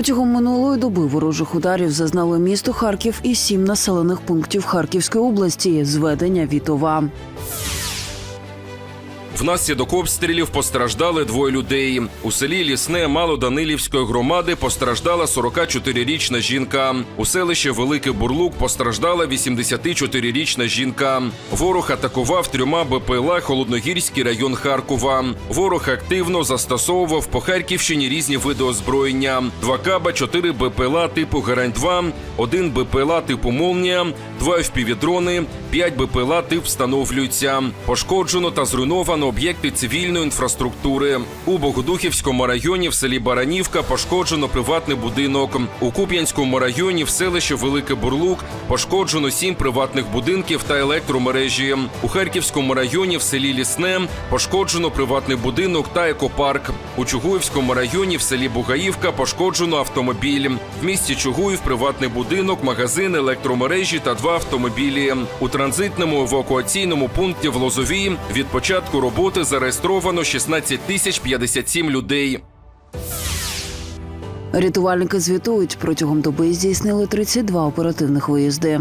Протягом минулої доби ворожих ударів зазнали місто Харків і сім населених пунктів Харківської області. Зведення Вітова. Внаслідок обстрілів постраждали двоє людей. У селі Лісне Мало Данилівської громади постраждала 44-річна жінка. У селищі Великий Бурлук постраждала 84-річна жінка. Ворог атакував трьома БПЛА Холодногірський район Харкова. Ворог активно застосовував по Харківщині різні види озброєння: два каба, чотири БПЛА типу Герань-2, один БПЛА типу Молнія, два впівдрони. 5 БПЛА тип встановлюються. Пошкоджено та зруйновано об'єкти цивільної інфраструктури. У Богодухівському районі в селі Баранівка пошкоджено приватний будинок. У Куп'янському районі в селищі Велике Бурлук пошкоджено 7 приватних будинків та електромережі. У Харківському районі в селі Лісне пошкоджено приватний будинок та екопарк. У Чугуївському районі в селі Бугаївка пошкоджено автомобіль. В місті Чугуїв приватний будинок, магазин, електромережі та два автомобілі. У транзитному евакуаційному пункті в Лозовії від початку роботи зареєстровано 16 тисяч 57 людей. Рятувальники звітують, протягом доби здійснили 32 оперативних виїзди.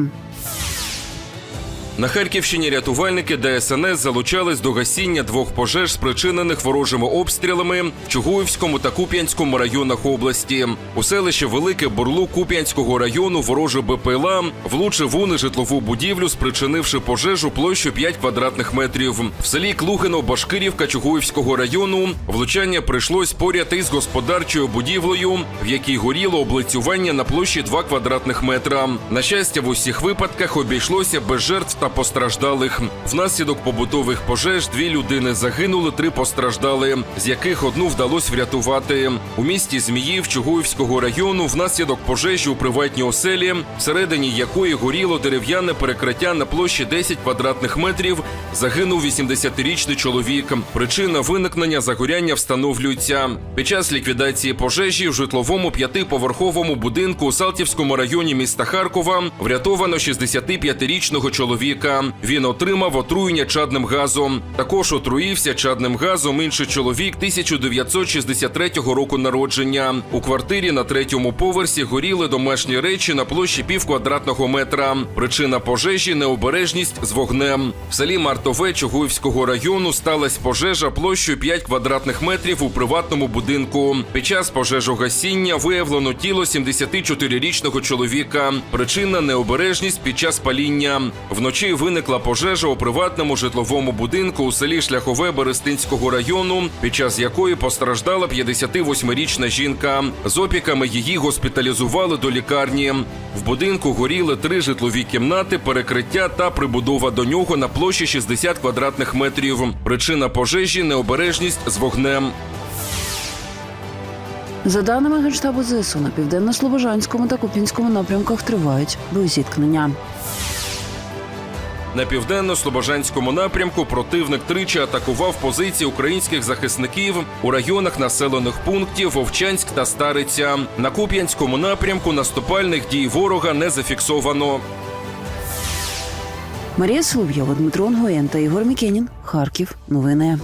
На Харківщині рятувальники ДСНС залучались до гасіння двох пожеж, спричинених ворожими обстрілами в Чугуївському та Куп'янському районах області. У селищі Велике Бурлук Куп'янського району ворожий БПЛА влучив у нежитлову будівлю, спричинивши пожежу площу 5 квадратних метрів. В селі Клугино Башкирівка Чугуївського району влучання прийшлось поряд із господарчою будівлею, в якій горіло облицювання на площі 2 квадратних метра. На щастя, в усіх випадках обійшлося без жертв та постраждалих. Внаслідок побутових пожеж дві людини загинули, три постраждали, з яких одну вдалося врятувати. У місті Зміїв Чугуївського району внаслідок пожежі у приватній оселі, всередині якої горіло дерев'яне перекриття на площі 10 квадратних метрів, загинув 80-річний чоловік. Причина виникнення загоряння встановлюється. Під час ліквідації пожежі в житловому п'ятиповерховому будинку у Салтівському районі міста Харкова врятовано 65-річного чоловіка. Він отримав отруєння чадним газом. Також отруївся чадним газом інший чоловік 1963 року народження. У квартирі на третьому поверсі горіли домашні речі на площі пів квадратного метра. Причина пожежі необережність з вогнем. В селі Мартове Чугуївського району сталася пожежа площею 5 квадратних метрів у приватному будинку. Під час пожежогасіння виявлено тіло 74-річного чоловіка. Причина необережність під час паління. Вночі виникла пожежа у приватному житловому будинку у селі Шляхове Берестинського району, під час якої постраждала 58-річна жінка. З опіками її госпіталізували до лікарні. В будинку горіли три житлові кімнати, перекриття та прибудова до нього на площі 60 квадратних метрів. Причина пожежі необережність з вогнем. За даними Генштабу ЗСУ, на південно-слобожанському та Куп'янському напрямках тривають боєзіткнення. На південно-слобожанському напрямку противник тричі атакував позиції українських захисників у районах населених пунктів Вовчанськ та Стариця. На Куп'янському напрямку наступальних дій ворога не зафіксовано. Марія Соловйова, Дмитро Онгоєн та Ігор Мікенін. Харків. Новини.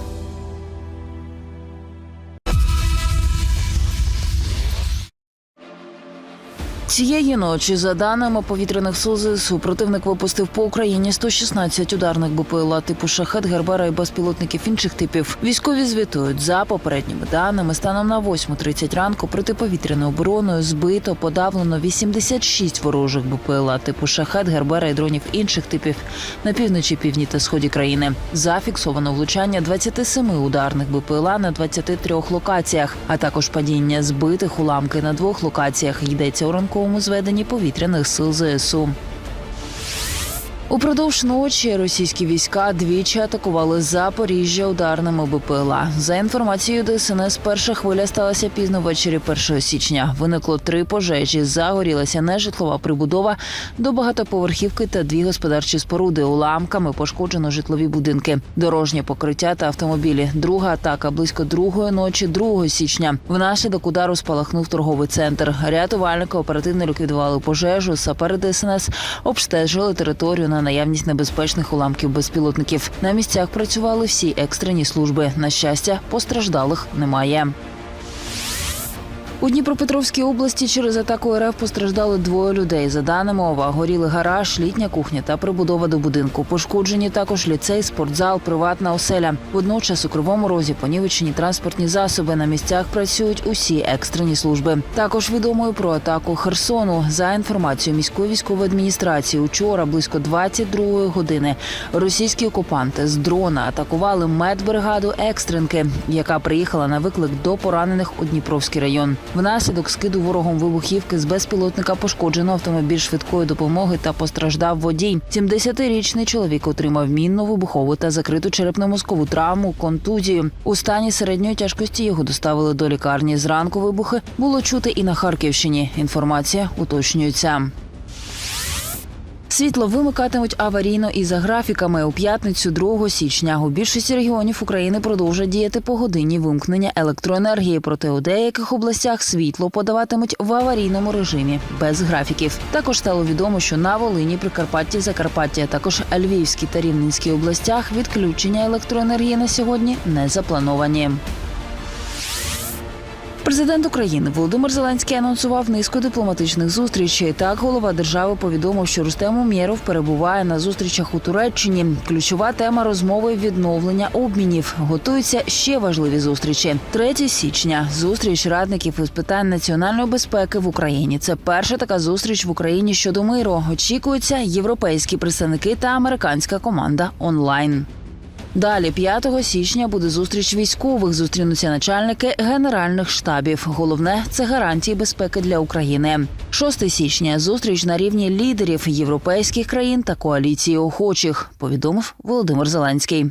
Цієї ночі, за даними повітряних сил ЗСУ, противник випустив по Україні 116 ударних БПЛА типу шахет, гербера і безпілотників інших типів. Військові звітують за попередніми даними. Станом на 8.30 ранку протиповітряною обороною збито подавлено 86 ворожих БПЛА типу шахет, гербера і дронів інших типів на півночі, півдні та сході країни. Зафіксовано влучання 27 ударних БПЛА на 23 локаціях, а також падіння збитих уламки на двох локаціях. Йдеться у ранковому зведенні повітряних сил ЗСУ. Упродовж ночі російські війська двічі атакували Запоріжжя ударними БПЛА. За інформацією ДСНС, перша хвиля сталася пізно ввечері 1 січня. Виникло три пожежі. Загорілася нежитлова прибудова до багатоповерхівки та дві господарчі споруди. Уламками пошкоджено житлові будинки, дорожнє покриття та автомобілі. Друга атака близько другої ночі, 2 січня. Внаслідок удару спалахнув торговий центр. Рятувальники оперативно ліквідували пожежу. Сапери ДСНС обстежили територію на наявність небезпечних уламків безпілотників. На місцях працювали всі екстрені служби. На щастя, постраждалих немає. У Дніпропетровській області через атаку РФ постраждали двоє людей. За даними ОВА, горіли гараж, літня кухня та прибудова до будинку. Пошкоджені також ліцей, спортзал, приватна оселя. Водночас у кривому розі понівечені транспортні засоби. На місцях працюють усі екстрені служби. Також відомою про атаку Херсону. За інформацією міської військової адміністрації, учора близько 22-ї години російські окупанти з дрона атакували медбригаду екстренки, яка приїхала на виклик до поранених у Дніпровський район. Внаслідок скиду ворогом вибухівки з безпілотника пошкоджено автомобіль швидкої допомоги та постраждав водій. 70-річний чоловік отримав мінну, вибухову та закриту черепно-мозкову травму, контузію. У стані середньої тяжкості його доставили до лікарні. Зранку вибухи було чути і на Харківщині. Інформація уточнюється. Світло вимикатимуть аварійно і за графіками у п'ятницю 2 січня. У більшості регіонів України продовжать діяти погодинні вимкнення електроенергії. Проте у деяких областях світло подаватимуть в аварійному режимі без графіків. Також стало відомо, що на Волині, Прикарпатті, Закарпатті, також Львівській та Рівненській областях відключення електроенергії на сьогодні не заплановані. Президент України Володимир Зеленський анонсував низку дипломатичних зустрічей. Так, голова держави повідомив, що Рустем Умєров перебуває на зустрічах у Туреччині. Ключова тема розмови відновлення обмінів. Готуються ще важливі зустрічі. 3 січня зустріч радників із питань національної безпеки в Україні. Це перша така зустріч в Україні щодо миру. Очікуються європейські представники та американська команда онлайн. Далі, 5 січня, буде зустріч військових. Зустрінуться начальники генеральних штабів. Головне це гарантії безпеки для України. 6 січня зустріч на рівні лідерів європейських країн та коаліції охочих. Повідомив Володимир Зеленський.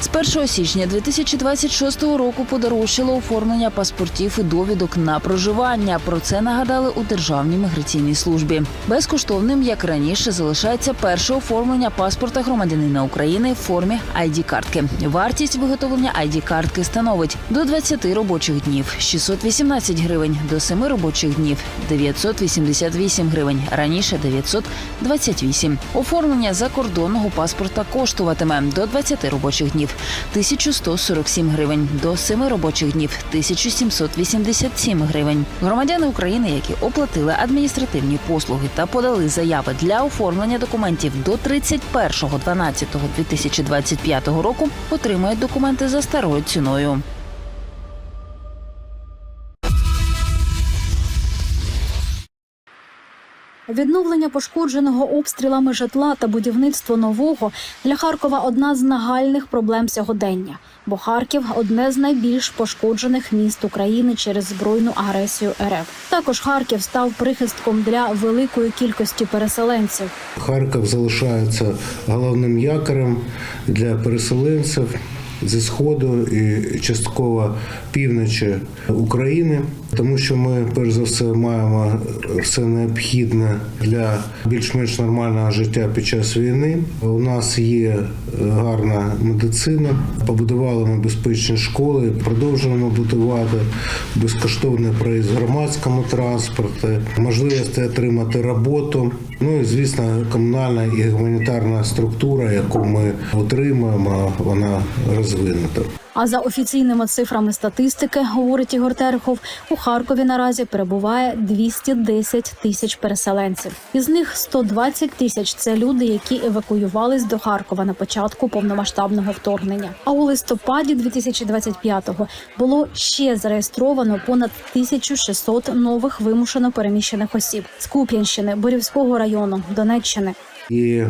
З 1 січня 2026 року подорожчало оформлення паспортів і довідок на проживання. Про це нагадали у Державній міграційній службі. Безкоштовним, як раніше, залишається перше оформлення паспорта громадянина України в формі id картки Вартість виготовлення id картки становить до 20 робочих днів 618 гривень, до 7 робочих днів 988 гривень. Раніше 928. Оформлення закордонного паспорта коштуватиме до 20 робочих днів 1147 гривень, до 7 робочих днів 1787 гривень. Громадяни України, які оплатили адміністративні послуги та подали заяви для оформлення документів до 31.12.2025 року, отримають документи за старою ціною. Відновлення пошкодженого обстрілами житла та будівництво нового для Харкова одна з нагальних проблем сьогодення. Бо Харків одне з найбільш пошкоджених міст України через збройну агресію РФ. Також Харків став прихистком для великої кількості переселенців. Харків залишається головним якорем для переселенців зі сходу і частково півночі України, тому що ми перш за все маємо все необхідне для більш-менш нормального життя під час війни. У нас є гарна медицина, побудували ми безпечні школи, продовжуємо будувати безкоштовний проїзд громадському транспорті, можливість отримати роботу. Ну і звісно, комунальна і гуманітарна структура, яку ми отримуємо, вона розвинута. А за офіційними цифрами статистики, говорить Ігор Терехов, у Харкові наразі перебуває 210 тисяч переселенців. Із них 120 тисяч це люди, які евакуювались до Харкова на початку повномасштабного вторгнення. А у листопаді 2025-го було ще зареєстровано понад 1600 нових вимушено переміщених осіб з Куп'янщини, Борівського району, Донеччини. І,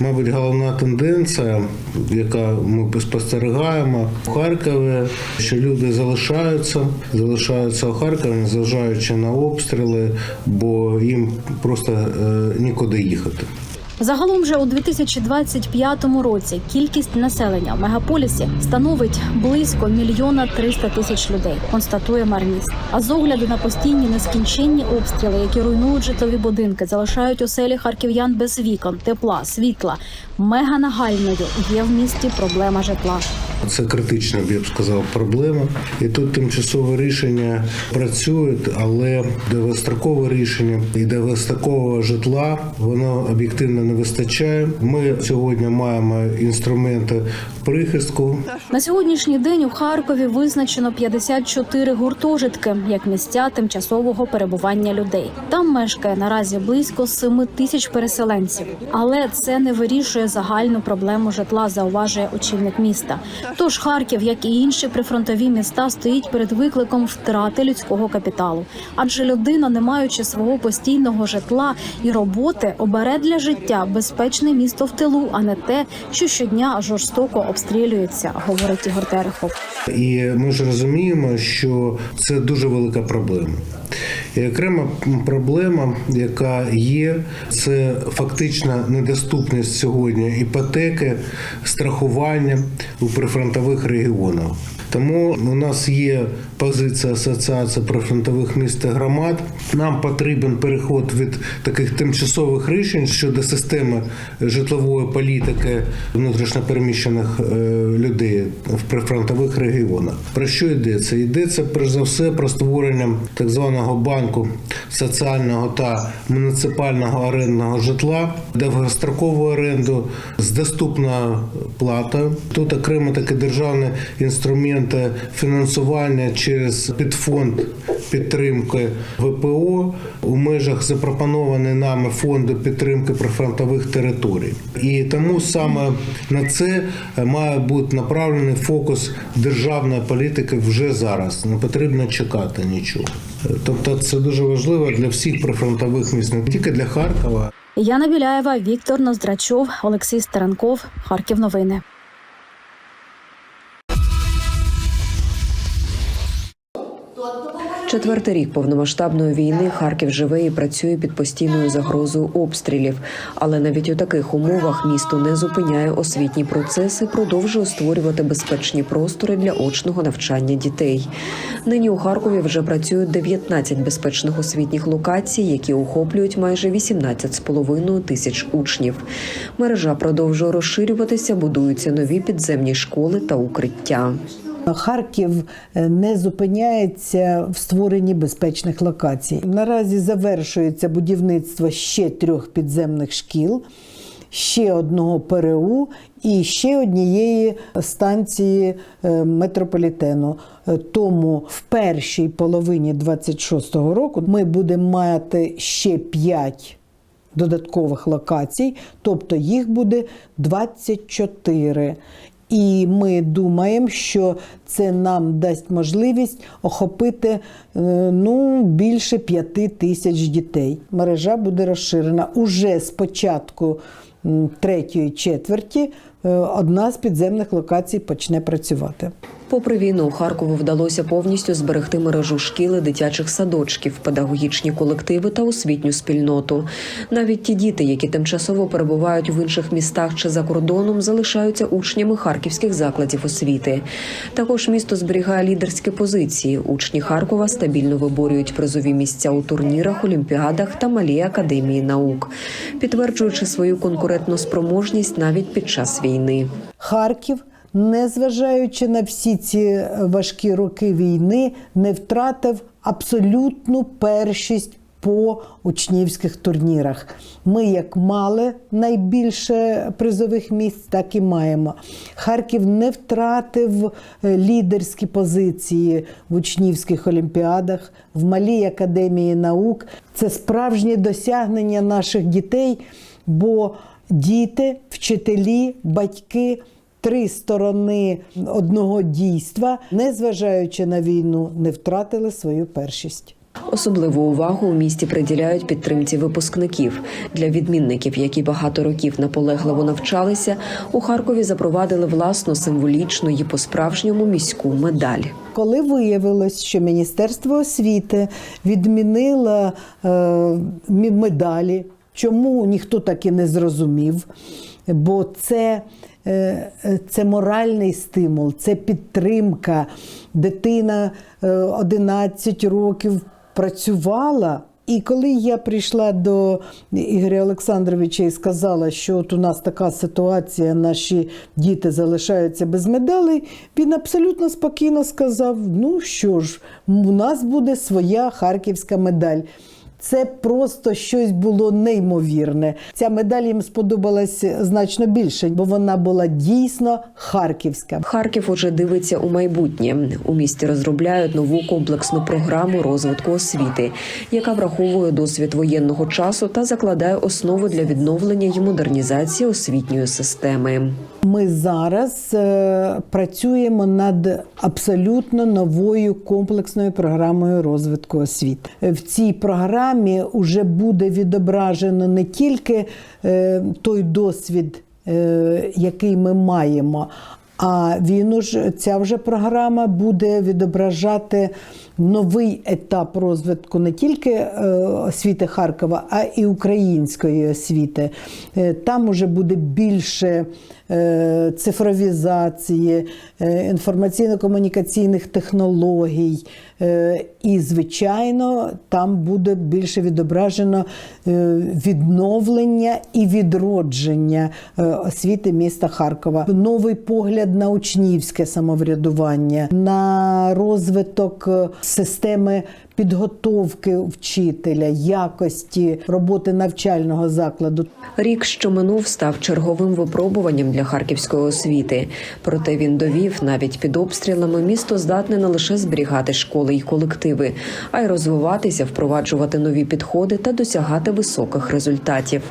мабуть, головна тенденція, яка ми спостерігаємо в Харкові, що люди залишаються, залишаються у Харкові, незважаючи на обстріли, бо їм просто е, нікуди їхати. Загалом же у 2025 році кількість населення в мегаполісі становить близько мільйона 300 тисяч людей. Констатує Марніс. А з огляду на постійні нескінченні обстріли, які руйнують житлові будинки, залишають оселі харків'ян без вікон, тепла, світла. Мега нагальною є в місті проблема житла. Це критична, я б сказав, проблема. І тут тимчасове рішення працює, але довгострокове рішення і довгострокового житла воно об'єктивно не вистачає. Ми сьогодні маємо інструменти прихистку. На сьогоднішній день у Харкові визначено 54 гуртожитки як місця тимчасового перебування людей. Там мешкає наразі близько 7 тисяч переселенців, але це не вирішує загальну проблему житла, зауважує очільник міста. Тож Харків, як і інші прифронтові міста, стоїть перед викликом втрати людського капіталу. Адже людина, не маючи свого постійного житла і роботи, обере для життя безпечне місто в тилу, а не те, що щодня жорстоко обстрілюється, говорить Ігор Терехов. І ми ж розуміємо, що це дуже велика проблема. І окрема проблема, яка є, це фактична недоступність сьогодні іпотеки, страхування у прифронтових регіонах. Тому у нас є позиція Асоціації прифронтових міст та громад. Нам потрібен переход від таких тимчасових рішень щодо системи житлової політики внутрішньопереміщених е, людей в прифронтових регіонах. Про що йдеться? Йдеться перш за все про створення так званого банку соціального та муніципального орендного житла, довгострокову оренду з доступною платою. Тут окремо такі державні інструменти фінансування через підфонд підтримки ВПО у межах запропонованої нами фонду підтримки прифронтових територій. І тому саме на це має бути направлений фокус державної політики вже зараз. Не потрібно чекати нічого. Тобто, це дуже важливо для всіх прифронтових міст, не тільки для Харкова. Яна Біляєва, Віктор Ноздрачов, Олексій Старанков, Харків. Новини. Четвертий рік повномасштабної війни Харків живе і працює під постійною загрозою обстрілів. Але навіть у таких умовах місто не зупиняє освітні процеси, продовжує створювати безпечні простори для очного навчання дітей. Нині у Харкові вже працюють 19 безпечних освітніх локацій, які охоплюють майже 18,5 тисяч учнів. Мережа продовжує розширюватися, будуються нові підземні школи та укриття. Харків е, не зупиняється в створенні безпечних локацій. Наразі завершується будівництво ще трьох підземних шкіл, ще одного ПРУ і ще однієї станції е, метрополітену. Е, Тому в першій половині 26-го року ми будемо мати ще п'ять додаткових локацій, тобто їх буде 24. І ми думаємо, що це нам дасть можливість охопити е, ну, більше п'яти тисяч дітей. Мережа буде розширена уже з початку третьої четверті. е, Одна з підземних локацій почне працювати. Попри війну, Харкову вдалося повністю зберегти мережу шкіл дитячих садочків, педагогічні колективи та освітню спільноту. Навіть ті діти, які тимчасово перебувають в інших містах чи за кордоном, залишаються учнями харківських закладів освіти. Також місто зберігає лідерські позиції. Учні Харкова стабільно виборюють призові місця у турнірах, олімпіадах та малій академії наук, підтверджуючи свою конкурентну спроможність навіть під час війни. Харків, незважаючи на всі ці важкі роки війни, не втратив абсолютну першість по учнівських турнірах. Ми як мали найбільше призових місць, так і маємо. Харків не втратив е, лідерські позиції в учнівських олімпіадах, в малій академії наук. Це справжнє досягнення наших дітей, бо діти, вчителі, батьки. Три сторони одного дійства, незважаючи на війну, не втратили свою першість. Особливу увагу у місті приділяють підтримці випускників для відмінників, які багато років наполегливо навчалися. У Харкові запровадили власну символічну і по-справжньому міську медаль. Коли виявилось, що Міністерство освіти відмінило е, медалі, чому ніхто так і не зрозумів, бо це, це моральний стимул, це підтримка. Дитина е, 11 років працювала І коли я прийшла до Ігоря Олександровича і сказала, що от у нас така ситуація, наші діти залишаються без медалей, він абсолютно спокійно сказав: ну що ж, у нас буде своя харківська медаль. Це просто щось було неймовірне. Ця медаль їм сподобалась значно більше, бо вона була дійсно харківська. Харків уже дивиться у майбутнє. У місті розробляють нову комплексну програму розвитку освіти, яка враховує досвід воєнного часу та закладає основи для відновлення і модернізації освітньої системи. Ми зараз е, працюємо над абсолютно новою комплексною програмою розвитку освіти. В цій програмі вже буде відображено не тільки е, той досвід, е, який ми маємо. А він уже ця вже програма буде відображати новий етап розвитку не тільки е, освіти Харкова, а і української освіти. Е, Там уже буде більше е, цифровізації, інформаційно-комунікаційних технологій. І, звичайно, там буде більше відображено відновлення і відродження освіти міста Харкова. Новий погляд на учнівське самоврядування, на розвиток системи підготовки вчителя, якості роботи навчального закладу. Рік, що минув, став черговим випробуванням для харківської освіти. Проте він довів, навіть під обстрілами місто здатне не лише зберігати школи й колективи, а й розвиватися, впроваджувати нові підходи та досягати високих результатів.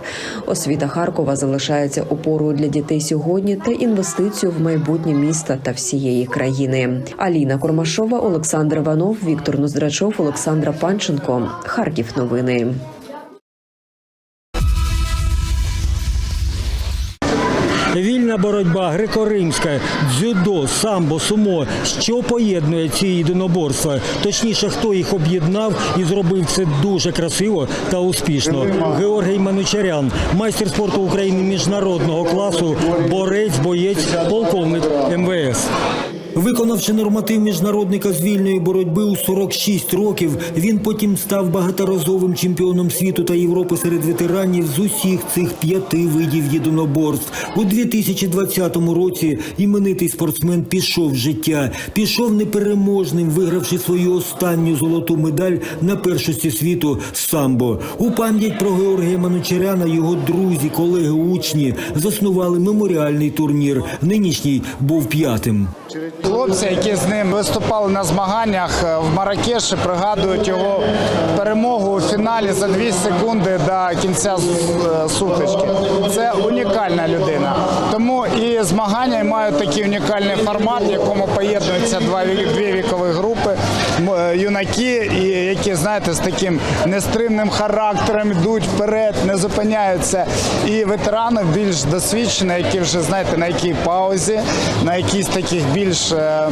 Освіта Харкова залишається опорою для дітей сьогодні та інвестицію в майбутнє міста та всієї країни. Аліна Кормашова, Олександр Іванов, Віктор Ноздрачов, Олександра Панченко. Харків. Новини. Вільна боротьба, греко-римська, дзюдо, самбо, сумо. Що поєднує ці єдиноборства? Точніше, хто їх об'єднав і зробив це дуже красиво та успішно. Георгій Манучарян, майстер спорту України міжнародного класу, борець, боєць, полковник МВС. Виконавши норматив міжнародника з вільної боротьби у 46 років, він потім став багаторазовим чемпіоном світу та Європи серед ветеранів з усіх цих п'яти видів єдиноборств. У 2020 році іменитий спортсмен пішов в життя, пішов непереможним, вигравши свою останню золоту медаль на першості світу самбо. У пам'ять про Георгія Манучаряна його друзі, колеги, учні заснували меморіальний турнір. Нинішній був п'ятим. Хлопці, які з ним виступали на змаганнях е, в Маракеші, пригадують його перемогу у фіналі за 2 секунди до кінця е, сутички. Це унікальна людина. Тому і змагання мають такий унікальний формат, в якому поєднуються дві вікові групи, юнаки, і які знаєте, з таким нестримним характером йдуть вперед, не зупиняються. І ветерани більш досвідчені, які вже знаєте на якій паузі, на якісь таких більш е,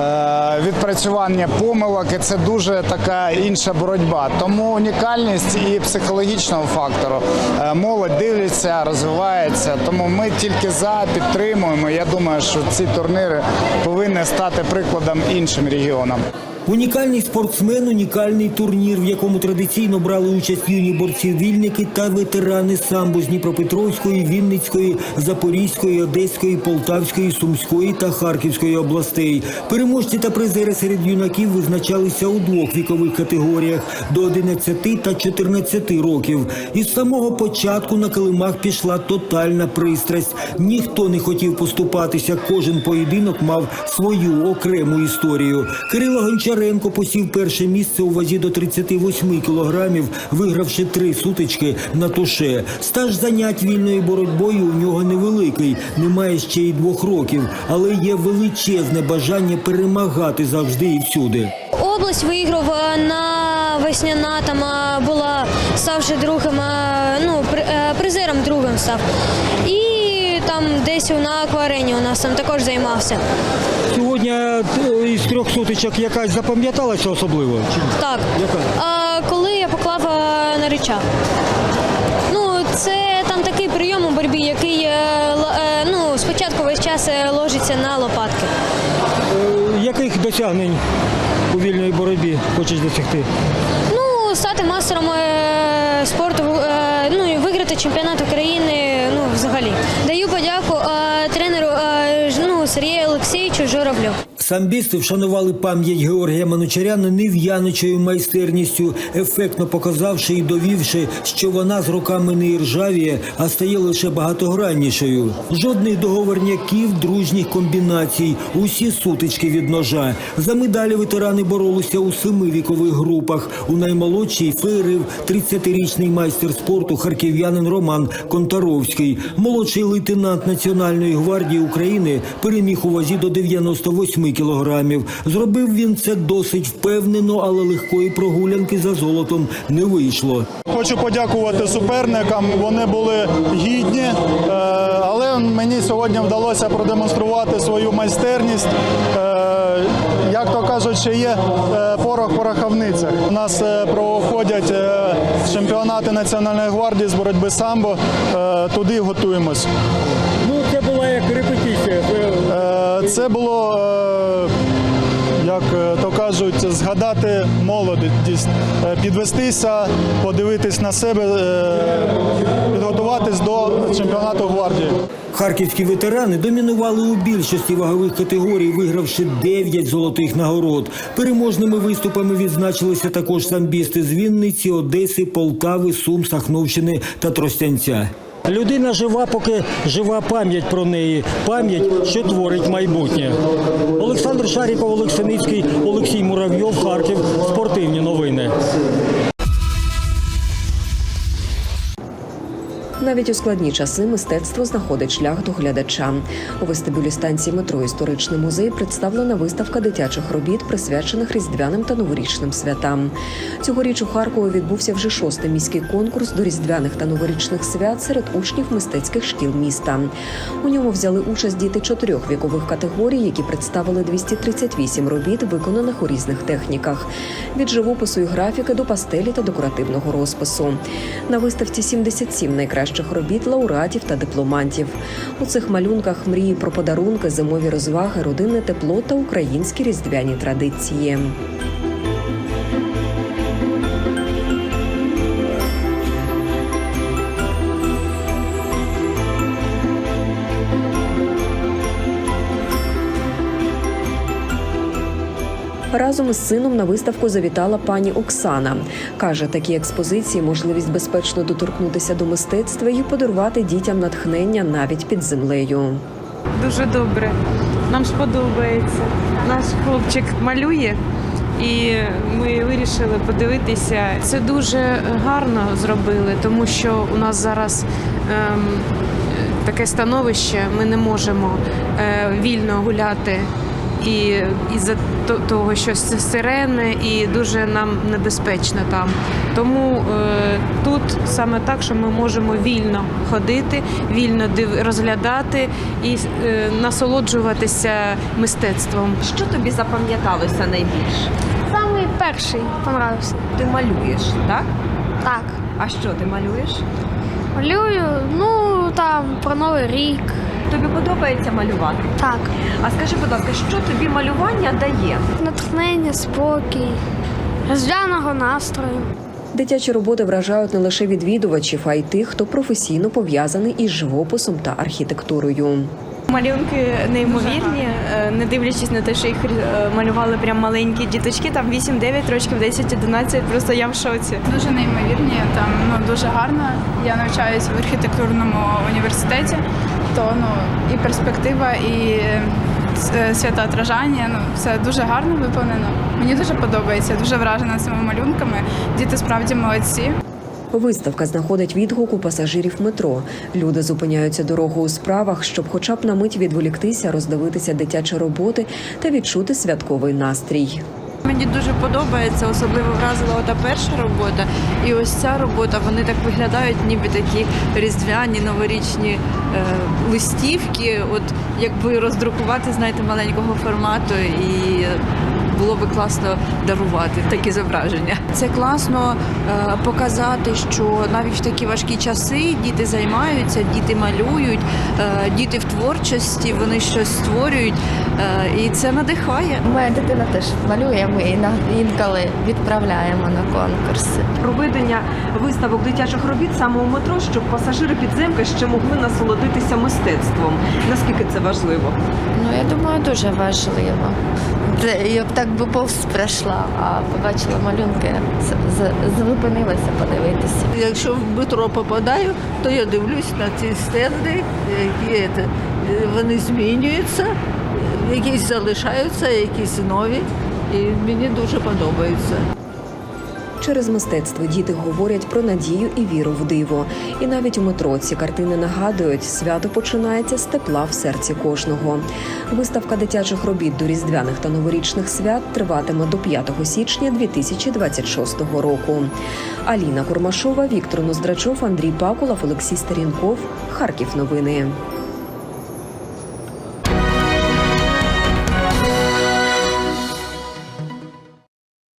е, відпрацювання помилок. І це дуже така інша боротьба. Тому унікальність і психологічного фактору. Е, молодь дивиться, розвивається. Тому ми тільки за підтримуємо. Я думаю, що ці турніри повинні стати прикладом іншим регіонам. Унікальний спортсмен, унікальний турнір, в якому традиційно брали участь юні борці-вільники та ветерани самбо з Дніпропетровської, Вінницької, Запорізької, Одеської, Полтавської, Сумської та Харківської областей. Переможці та призери серед юнаків визначалися у двох вікових категоріях до 11 та 14 років. Із самого початку на килимах пішла тотальна пристрасть. Ніхто не хотів поступатися. Кожен поєдинок мав свою окрему історію. Кирило Гончаренко посів перше місце у вазі до 38 кілограмів, вигравши три сутички на туше. Стаж занять вільною боротьбою у нього невеликий, немає ще й двох років, але є величезне бажання перемагати завжди і всюди. Область виграв е, на весняна, там е, була ставши другим, е, ну, при- призером другим став. І там десь на акварені у нас там також займався. Сьогодні е, із трьох сутичок якась запам'яталася особливо? Чи? Так. Яка? А коли я поклав е, на речах. Ну, це там такий прийом у боротьбі, який е, ну, спочатку весь час ложиться на лопатки. Яких досягнень у вільної боротьбі хочеш досягти? Ну, стати мастером спорту, ну і виграти чемпіонат України. Ну, взагалі. Даю подяку е, тренеру е, ну, Сергію Олексійовичу Журавлю. Самбісти вшанували пам'ять Георгія Манучаряна нев'яничою майстерністю, ефектно показавши і довівши, що вона з роками не іржавіє, а стає лише багатограннішою. Жодних договорняків, дружніх комбінацій, усі сутички від ножа. За медалі ветерани боролися у семи вікових групах. У наймолодшій феєрив 30-річний майстер спорту харків'янин Роман Контаровський. Молодший лейтенант Національної гвардії України переміг у вазі до 98 кілограмів. Зробив він це досить впевнено, але легкої прогулянки за золотом не вийшло. Хочу подякувати суперникам. Вони були гідні, е, але мені сьогодні вдалося продемонструвати свою майстерність. Е, Як то кажуть, ще є е, порох в пороховницях. У нас проходять чемпіонати Національної гвардії з боротьби самбо. Туди готуємось. Ну це була як репетиція. Це було, як е, то кажуть, згадати молодість, е, підвестися, подивитись на себе, е, підготуватись до чемпіонату гвардії. Харківські ветерани домінували у більшості вагових категорій, вигравши 9 золотих нагород. Переможними виступами відзначилися також самбісти з Вінниці, Одеси, Полтави, Сум, Сахновщини та Тростянця. Людина жива, поки жива пам'ять про неї, пам'ять, що творить майбутнє. Олександр Шаріков, Олексиницький, Олексій Муравйов, Харків. Спортивні новини. Навіть у складні часи мистецтво знаходить шлях до глядача. У вестибюлі станції метро Історичний музей представлена виставка дитячих робіт, присвячених різдвяним та новорічним святам. Цьогоріч у Харкові відбувся вже шостий міський конкурс до різдвяних та новорічних свят серед учнів мистецьких шкіл міста. У ньому взяли участь діти чотирьох вікових категорій, які представили 238 робіт, виконаних у різних техніках від живопису і графіки до пастелі та декоративного розпису. На виставці 77 найкращих робіт лауреатів та дипломантів. У цих малюнках мрії про подарунки, зимові розваги, родинне тепло та українські різдвяні традиції. Разом із сином на виставку завітала пані Оксана. Каже, такі експозиції можливість безпечно доторкнутися до мистецтва і подарувати дітям натхнення навіть під землею. Дуже добре. Нам сподобається. Наш хлопчик малює, і ми вирішили подивитися. Це дуже гарно зробили, тому що у нас зараз ем, таке становище. Ми не можемо е, вільно гуляти. І із-за того, що це сирени, і дуже нам небезпечно там. Тому е, тут саме так, що ми можемо вільно ходити, вільно див- розглядати і е, насолоджуватися мистецтвом. Що тобі запам'яталося найбільше? Самий перший понравився. Ти малюєш, так? Так. А що ти малюєш? Малюю, ну там про новий рік. Тобі подобається малювати? Так. А скажи, будь ласка, що тобі малювання дає? Натхнення, спокій, різдвяного настрою. Дитячі роботи вражають не лише відвідувачів, а й тих, хто професійно пов'язаний із живописом та архітектурою. Малюнки неймовірні, е, не дивлячись на те, що їх е, малювали прям маленькі діточки, там 8-9 років, 10-11, просто я в шоці. Дуже неймовірні, там ну дуже гарно. Я навчаюся в архітектурному університеті, то ну і перспектива, і е, святоотражання. Ну все дуже гарно виповнено. Мені дуже подобається, дуже вражена цими малюнками. Діти справді молодці. Виставка знаходить відгук у пасажирів метро. Люди зупиняються дорогу у справах, щоб хоча б на мить відволіктися, роздивитися дитячі роботи та відчути святковий настрій. Мені дуже подобається, особливо вразила ота перша робота. І ось ця робота, вони так виглядають, ніби такі різдвяні, новорічні е, листівки. От якби роздрукувати, знаєте, маленького формату і було би класно дарувати такі зображення. Це класно е, показати, що навіть в такі важкі часи діти займаються, діти малюють, е, діти в творчості, вони щось створюють, е, і це надихає. Моя дитина теж малює, ми на- інколи відправляємо на конкурси. Проведення виставок дитячих робіт саме у метро, щоб пасажири підземки ще могли насолодитися мистецтвом. Наскільки це важливо? Ну я думаю, дуже важливо. Це я б так би повз пройшла, а побачила малюнки, зупинилася подивитися. Якщо в метро попадаю, то я дивлюсь на ці стенди, які е, вони змінюються, якісь залишаються, якісь нові. І мені дуже подобається. Через мистецтво діти говорять про надію і віру в диво. І навіть у метро ці картини нагадують, свято починається з тепла в серці кожного. Виставка дитячих робіт до різдвяних та новорічних свят триватиме до 5 січня 2026 року. Аліна Курмашова, Віктор Ноздрачов, Андрій Пакулов, Олексій Старінков. Харків. Новини.